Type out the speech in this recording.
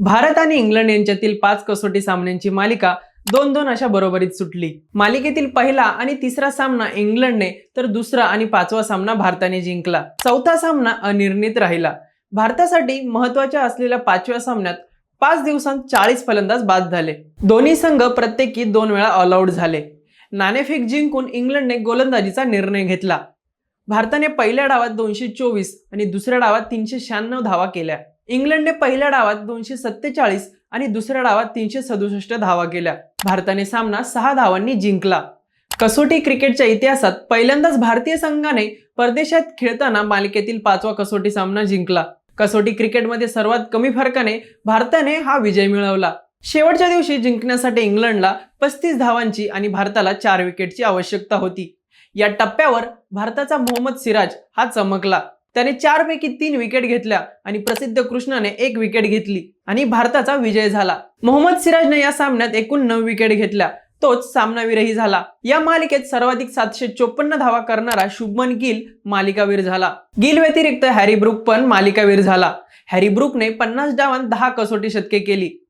भारत आणि इंग्लंड यांच्यातील पाच कसोटी सामन्यांची मालिका दोन दोन अशा बरोबरीत सुटली. मालिकेतील पहिला आणि तिसरा सामना इंग्लंडने तर दुसरा आणि पाचवा सामना भारताने जिंकला. चौथा सामना अनिर्णित राहिला. भारतासाठी महत्त्वाच्या असलेल्या पाचव्या सामन्यात पाच दिवसांत चाळीस फलंदाज बाद झाले. दोन्ही संघ प्रत्येकी दोन वेळा ऑलआउट झाले. नाणेफेक जिंकून इंग्लंडने गोलंदाजीचा निर्णय घेतला. भारताने पहिल्या डावात दोनशे चोवीस आणि दुसऱ्या डावात तीनशे शहाण्णव धावा केल्या. इंग्लंडने पहिल्या डावात दोनशे सत्तेचाळीस आणि दुसऱ्या डावात तीनशे सदुसष्ट धावा केल्या. भारताने सामना सहा धावांनी जिंकला. कसोटी क्रिकेटच्या इतिहासात पहिल्यांदाच भारतीय संघाने परदेशात खेळताना मालिकेतील पाचवा कसोटी सामना जिंकला. कसोटी क्रिकेटमध्ये सर्वात कमी फरकाने भारताने हा विजय मिळवला. शेवटच्या दिवशी जिंकण्यासाठी इंग्लंडला पस्तीस धावांची आणि भारताला चार विकेटची आवश्यकता होती. या टप्प्यावर भारताचा मोहम्मद सिराज हा चमकला. त्याने चार पैकी तीन विकेट घेतल्या आणि प्रसिद्ध कृष्णाने एक विकेट घेतली आणि भारताचा विजय झाला. मोहम्मद सिराजने या सामन्यात एकूण नऊ विकेट घेतल्या. तोच सामनावीरही झाला. या मालिकेत सर्वाधिक सातशे चोपन्न धावा करणारा शुभमन गिल मालिकावीर झाला. गिल व्यतिरिक्त हॅरी ब्रुक पण मालिकावीर झाला. हॅरी ब्रुकने पन्नास डावांत दहा कसोटी शतके केली.